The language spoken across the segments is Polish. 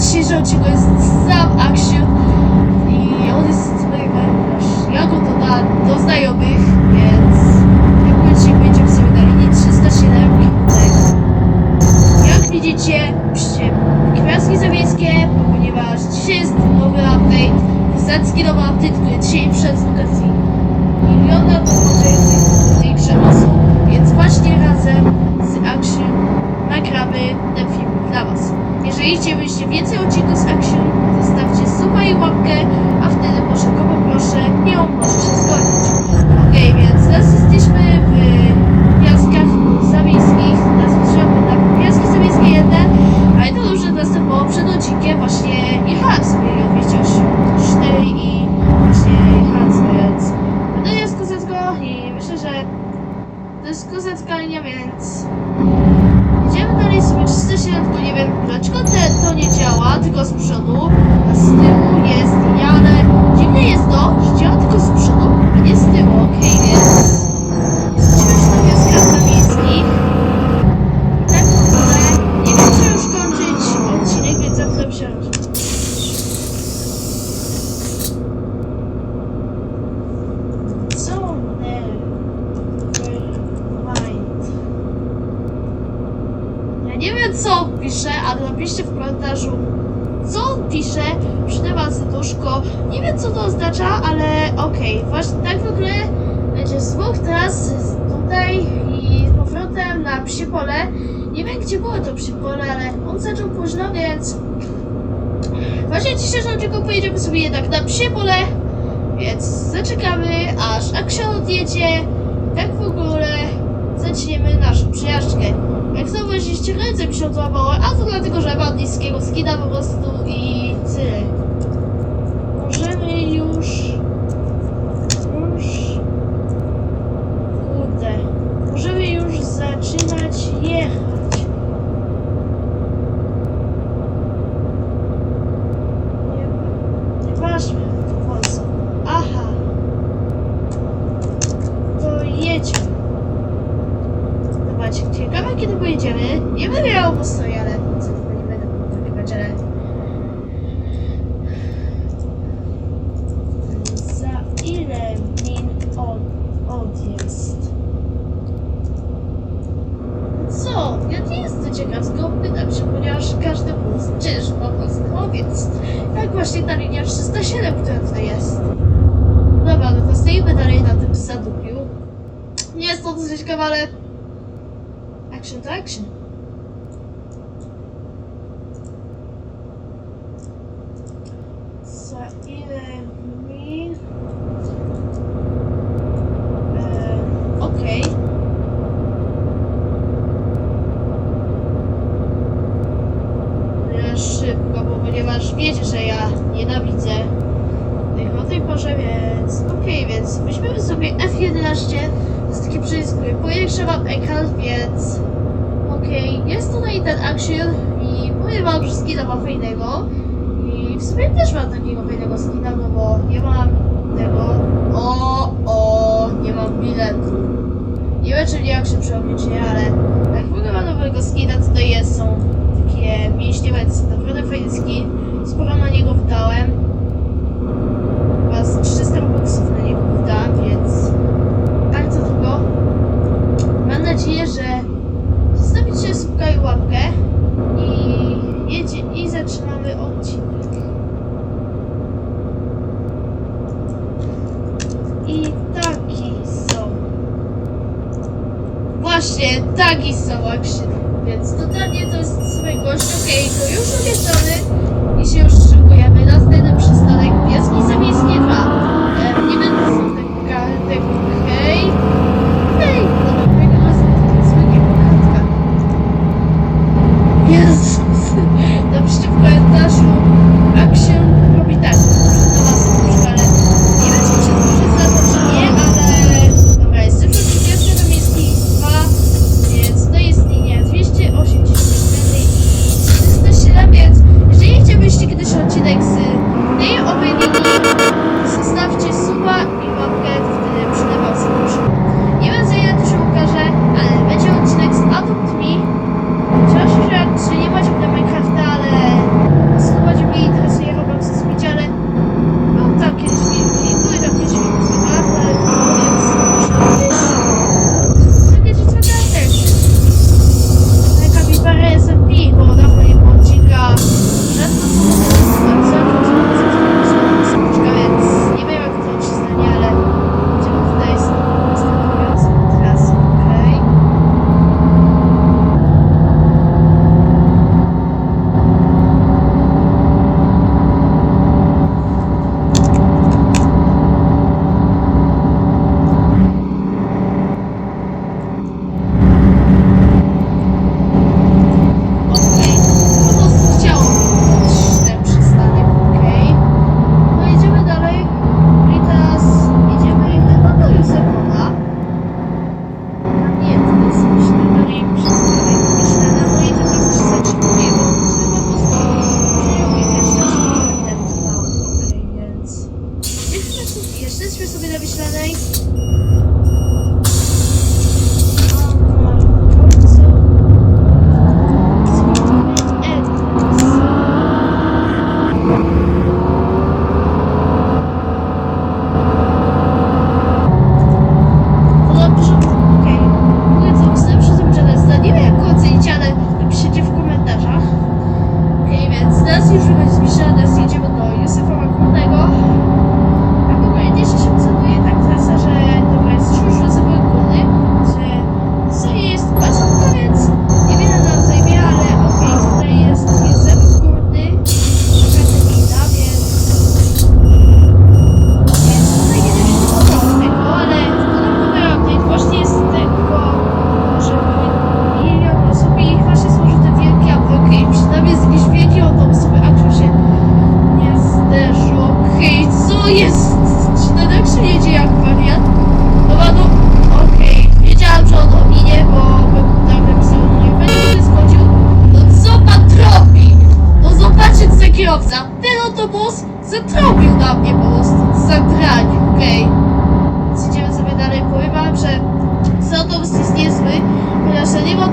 trzy rzeczy jest sam action i on jest mega proszę. Ja go dodam do znajomych, więc ten odcinek będzie w sobie na linii 307 Jak widzicie, piszcie kwiatki zawiejskie, ponieważ dzisiaj jest nowy update, zasadzki nowy update, który dzisiaj przed z okazji miliona do tej przemocy. Jeżeli chcielibyście więcej odcinków z Action, zostawcie suba i łapkę, a wtedy może go poproszę i on może się zgodzić. Okej, więc teraz jesteśmy w Piaskach Zawiejskich, teraz jesteśmy na Piaski Zawiejskie 1, ale to już następowało przed odcinkiem właśnie jechałem sobie 284 i właśnie jechałem sobie, więc to jest kozacko i myślę, że to jest kozacka linia, więc Idziemy dalej sobie 307, tylko nie wiem dlaczego te, to nie działa, tylko z przodu, a z tyłu jest jane. Dziwne jest to, że działa tylko z przodu, a nie z tyłu, okej, więc jesteśmy już na wioskach miejskich. I tak w ogóle nie wiem, czy już kończyć odcinek, więc zamknę się. Co? Mind. Ja nie wiem co on pisze, ale napiszcie w komentarzu co on pisze, przyda wam serduszko. Nie wiem co to oznacza, ale okej. Właśnie tak w ogóle zwłok teraz tutaj i z powrotem na psie pole. Nie wiem gdzie było to psie pole, ale on zaczął późno, więc właśnie dzisiejszą odcinku pojedziemy sobie jednak na psie pole. Więc zaczekamy aż Action odjedzie. Tak w ogóle zaczniemy naszą przejażdżkę. Jak zauważyliście, ręce mi się złapały, a to dlatego, że mam niskiego skina po prostu i tyle. Możemy już... Już... Kurde. Możemy już zaczynać jechać. Nie, nieważne. Po co? Aha. To jedźmy. Zobaczcie, ciekawe pojedziemy. Nie będę miał postoi, ale co tylko nie będę nagrywać, ale... Za ile min od, odjazd? Co? Ja nie jestem ciekawską, pytam się, ponieważ każdy bus czyż po prostu, no więc... Tak właśnie ta linia 307, która tutaj jest. Dobra, no to stoimy dalej na tym zadupiu. Nie jest to dosyć ciekawe, ale Action to action. Za ile min? Eee, Okej. Okay. Szybko, bo ponieważ wiecie, że ja nienawidzę tych o tej porze, więc okej, więc weźmiemy sobie F11 to jest taki przycisk, który powiększa wam ekran, więc okej, jest tutaj ten action i powiem wam, że skina ma fajnego i w sumie też mam takiego fajnego skina, no bo nie mam tego, o, o, nie mam biletu. Nie wiem, czy nie jak się przerobić, nie, ale jak w ogóle mam nowego skina, tutaj jest, są takie mięśnie, więc naprawdę fajny skin, sporo na niego wydałem, chyba z 300 boxów na niego wydałem, więc bardzo długo. Mam nadzieję, że zostawicie subka i łapkę i jedzie i zaczynamy odcinek. I taki są. Właśnie, taki są action. Więc totalnie to jest sobie gość, okej, to już strony i się już szykujemy. Następny przystanek Piaski Zawiejskie 2. E, nie będę sobie tego, tego hej. Hej, mojego razu to jest zwykła pokazka. Jezus. Napiszcie w komentarzu,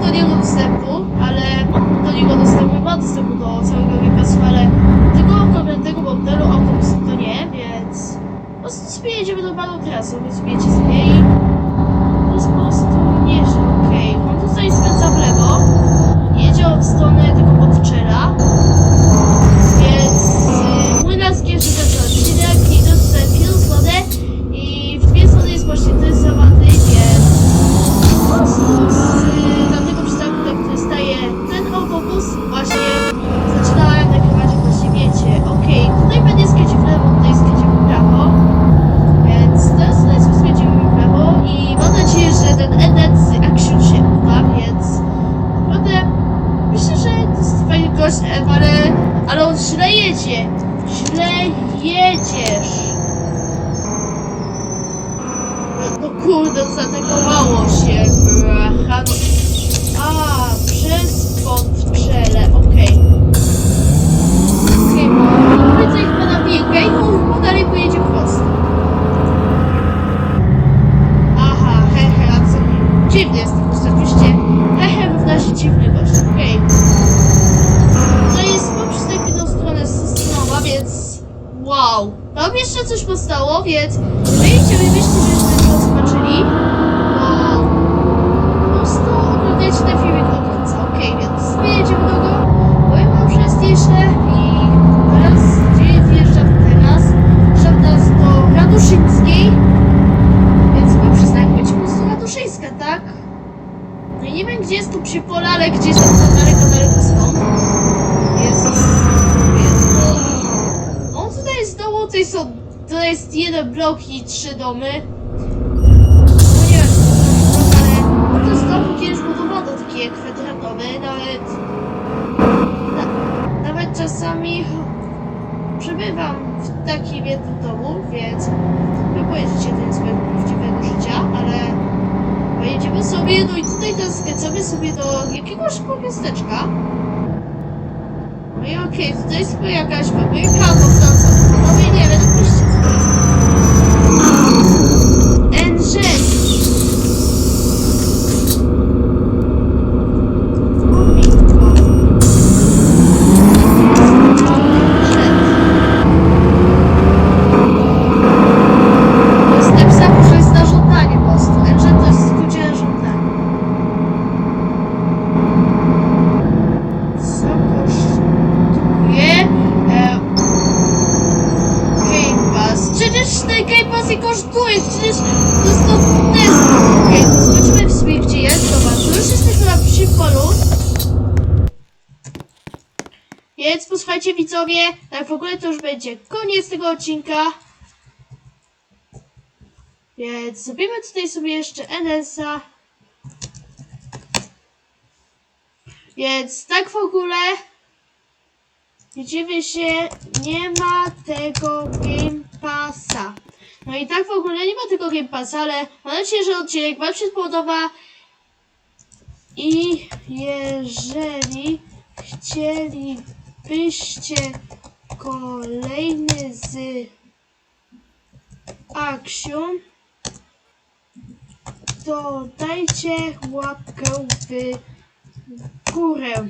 do niego dostępu, ale do niego dostępu ma dostępu do całego Passu, ale tego konkretnego modelu autobus to nie, więc po prostu sobie jedziemy normalną trasą, więc ale, ale on źle jedzie. Źle jedziesz. No kurde, zaatakowało się. Bracha. A, przez podprzele, okej. Okej, okay, co ich na i on dalej pojedzie prosto. Aha, hehe, a co? Dziwny jest ten gość, oczywiście. Hehe, równa się dziwny gość, okej. To jest po przystanek w jedną stronę stronowa, więc wow. Tam jeszcze coś powstało, więc jeżeli chcielibyście, żebyśmy to zobaczyli, to po prostu oglądajcie ten filmik do końca. Okej, więc my jedziemy do go. Powiem wam, że nieźle domy. No nie wiem, ale to jest dom kiedyś budowano, taki kwadratowy, nawet, na, nawet czasami przebywam w takim jednym domu, więc wy pojedziecie do swojego prawdziwego życia, ale pojedziemy sobie, no i tutaj teraz skręcamy sobie do jakiegoś miasteczka. No i okej, tutaj jest jakaś fabryka, bo tam są nie wiem, napiszcie co to jest. NZ. Fabryka. To jest napisane, że jest na żądanie po prostu. NZ to jest w skrócie na żądanie. Co kosztuje e, Game Pass? Przecież ten Nie kosztuje, przecież to jest to test. Okej, zobaczymy w sobie gdzie jest. Dobra, to już jesteśmy na przy polu. Więc posłuchajcie widzowie, tak w ogóle to już będzie koniec tego odcinka. Więc zrobimy tutaj sobie jeszcze NS-a. Więc tak w ogóle widzimy się, nie ma tego Game Passa. No i tak w ogóle nie ma tego Game Passa, ale mam nadzieję, że odcinek Wam się spodoba. I jeżeli chcielibyście kolejny z Action, to dajcie łapkę w górę.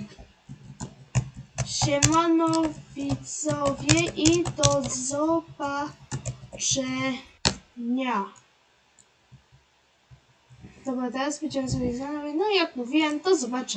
Siemano widzowie i do zobaczenia. Dobra, teraz będziemy sobie zamawiać. No jak mówiłem, do zobaczenia.